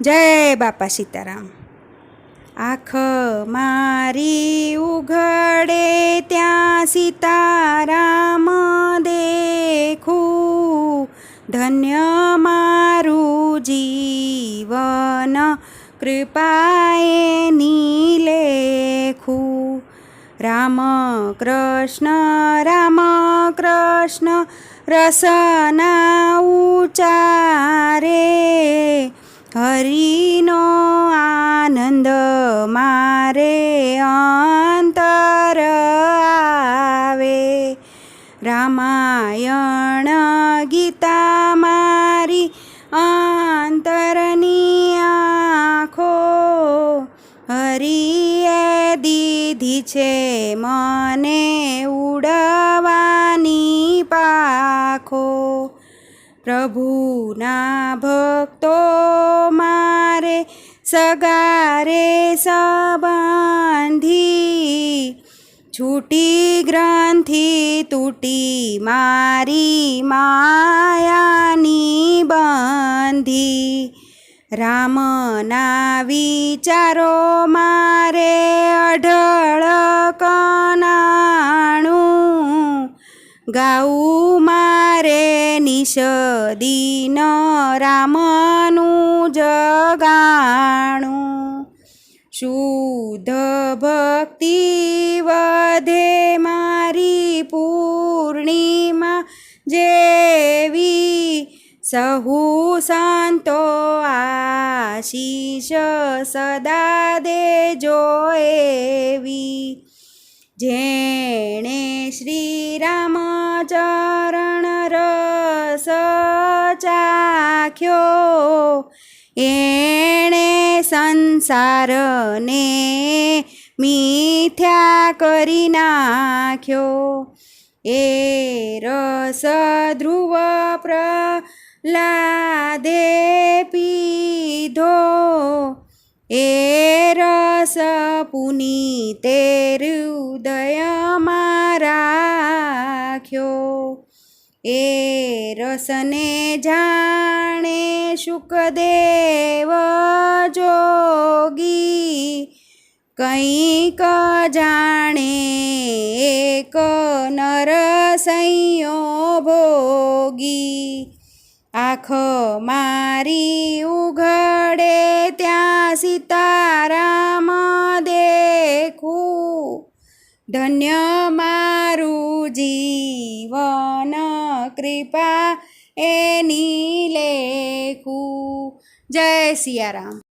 જય બાપા સીતારામ. આખ મારી ઉઘડે ત્યાં સીતારામ દેખું. ધન્ય મારું જીવન, કૃપાએ નીલેખું. રામ કૃષ્ણ રામ કૃષ્ણ, રસના ઉચારે હરિનો આનંદ મારે અંતર આવે. રામાયણ ગીતા મારી અંતરની આંખો. હરિએ દીધી છે મને ઉડવાની પાખો. પ્રભુના ભક્તો મારે સગારે બાંધી છૂટી ગ્રંથિ તૂટી મારી માયાની બંધી રામના વિચારો મારે અઢળ કનાણું મારે નિષદીન રામનું જગાણું. શુદ્ધ ભક્તિ વધે મારી પૂર્ણિમા જેવી સહુ સંતો આશીષ સદા દેજો એવી. જેણે શ્રી રામચરણ રસ ચાખ્યો એણે સંસારને મિથ્યા કરી નાખ્યો. એ રસ ધ્રુવ પ્રલાદે પીધો. એ રસ પુનીતે હૃદયમાં રાખ્યો. એ રસને જાણે શુકદેવ જોગી. કંઈક જાણે એક નરસૈયો ભોગી. આખ મારી ઉઘડે ત્યાં સીતારામ દેખું. ધન્ય મારું જીવન કૃપા એની લેખું જય સિયારામ.